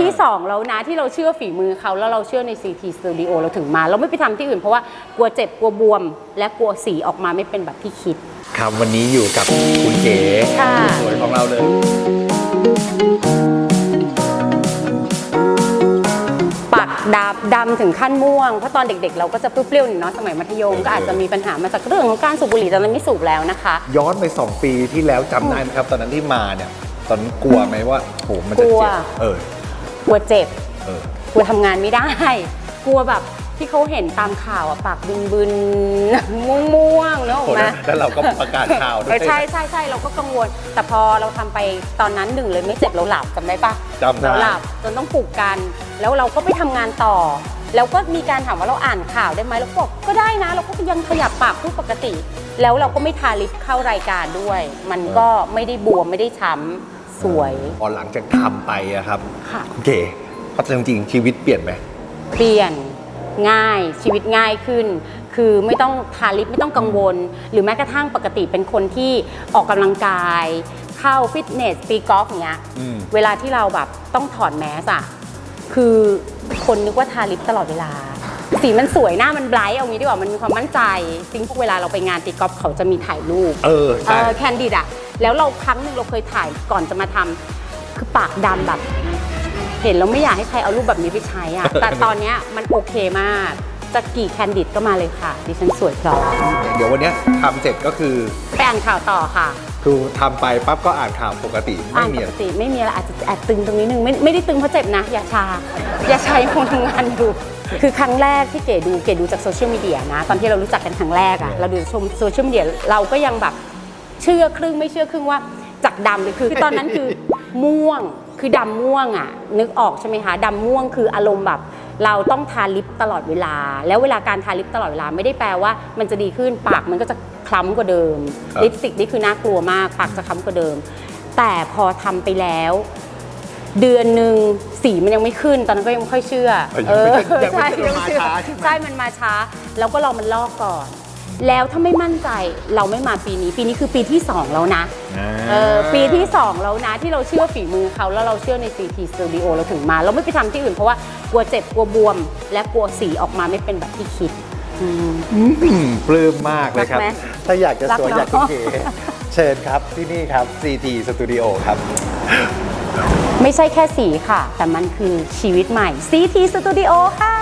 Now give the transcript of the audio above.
ที่2แล้วนะที่เราเชื่อฝีมือเขาแล้วเราเชื่อใน CT Studio เราถึงมา เราไม่ไปทำที่อื่นเพราะว่ากลัวเจ็บกลัวบวม และกลัวสีออกมาไม่เป็นแบบที่คิด ครับวันนี้อยู่กับคุณเก๋ค่ะผู้สวยของเราเลยปักดาบดำถึงขั้นม่วง เพราะตอนเด็กๆ เราก็จะเปรี้ยวๆหน่อยเนาะสมัยมัธยมก็อาจจะมีปัญหามาจากเรื่องของการสูบบุหรี่ตอนนั้นไม่สูบแล้วนะคะ ย้อนไป 2 ปีที่แล้วจำได้ไหมครับ ตอนนั้นที่มาเนี่ย ตอนนั้นกลัวไหมว่าโหมันจะกลัว เจ็บเออ กลัวเจ็บเออกลัวทำงานไม่ได้ กลัวแบบที่เขาเห็นตามข่าวอะปากบึนบึนๆม่วงๆเนอะอโหอกมาแล้วเราก็ประกาศข่าวด้เอวยอใช่ใช่ใช่เราก็กังวล แต่พอเราทำไปตอนนั้นหนึ่งเลยไม่เจ็บเราหลับจำได้ปะจำได้เราหลับจนต้องปลุกกัน แล้วเราก็ไปทำงานต่อ แล้วก็มีการถามว่าเราอ่านข่าวได้ไหมเราก็บอกก็ได้นะ เราก็ยังขยับปากพูดปกติ แล้วเราก็ไม่ทาลิปเข้ารายการด้วย มันก็ไม่ได้บวมไม่ได้ช้ำ สวย พอหลังจากทำไปอะครับค่ะคุณเก๋เพราะจริงๆชีวิตเปลี่ยนไหม เปลี่ยนง่ายชีวิตง่ายขึ้น คือไม่ต้องทาลิปไม่ต้องกังวล หรือแม้กระทั่งปกติเป็นคนที่ออกกำลังกาย เข้าฟิตเนสตีกอล์ฟอย่างเงี้ยอืม เวลาที่เราแบบต้องถอดแมสอะคือคนนึกว่าทาลิปตลอดเวลา สีมันสวยหน้ามันไบรท์เอางี้ดีกว่ามันมีความมั่นใจจริงพวกเวลาเราไปงานตีกอล์ฟเขาจะมีถ่ายรูป เออใช่แคนดิดอะ แล้วเราครั้งหนึ่งเราเคยถ่ายก่อนจะมาทำคือปากดำแบบ เห็นแล้วไม่อยากให้ใครเอารูปแบบนี้ไปใช้อะแต่ตอนเนี้ยมันโอเคมาก จะกี่แคนดิดก็มาเลยค่ะ ดิฉันสวยพร้อมเดี๋ยววันเนี้ยทำเสร็จก็คือไปอ่านข่าวต่อค่ะ คือทำไปปั๊บก็อ่านข่าวปกติไม่อ่านมีปอะกไรติไม่มีอะไรอาจจะแอบตึงตรงนี้นึงไม่ไม่ได้ตึงเพราะเจ็บนะ อย่าชา อย่าใช้คงทำงานอยู่ คือครั้งแรกที่เก๋ดูเก๋ดูจากโซเชียลมีเดียนะ ตอนที่เรารู้จักกันครั้งแรกอะเราดูชมโซเชียลมีเดียเราก็ยังแบบ เชื่อครึ่งไม่เชื่อครึ่งว่าจากดำเลยคือคือตอนนั้นคือม่วงคือดำม่วงอะนึกออกใช่ไหมคะดำม่วงคืออารมณ์แบบ เราต้องทาลิปตลอดเวลา แล้วเวลาการทาลิปตลอดเวลาไม่ได้แปลว่า มันจะดีขึ้นปากมันก็จะคล้ำกว่าเดิม ครับ ลิปสติกนี่คือน่ากลัวมากปากจะคล้ำกว่าเดิม แต่พอทำไปแล้ว เดือนหนึ่งสีมันยังไม่ขึ้น ตอนนั้นก็ยังไม่ค่อยเชื่อเออยังไม่ใช่ยังไม่ยังไม่เชื่อมาช้าใช่ไหม ใช่มันมาช้า แล้วก็ลองมันลอกก่อน แล้วถ้าไม่มั่นใจเราไม่มาปีนี้ ปีนี้คือปีที่ 2 แล้วนะเออปีที่ 2 แล้วนะที่เราเชื่อฝีมือเขาแล้วเราเชื่อใน CT Studio เราถึงมา เราไม่ไปทำที่อื่นเพราะว่ากลัวเจ็บกลัวบวม และกลัวสีออกมาไม่เป็นแบบที่คิดอืม อืมปลื้มมากเลยครับ รักไหมถ้าอยากจะสวยรักอยากคุณเนอะ เก๋เชิญครับที่นี่ครับ CT Studio ครับ ไม่ใช่แค่สีค่ะ แต่มันคือชีวิตใหม่ CT Studio ค่ะ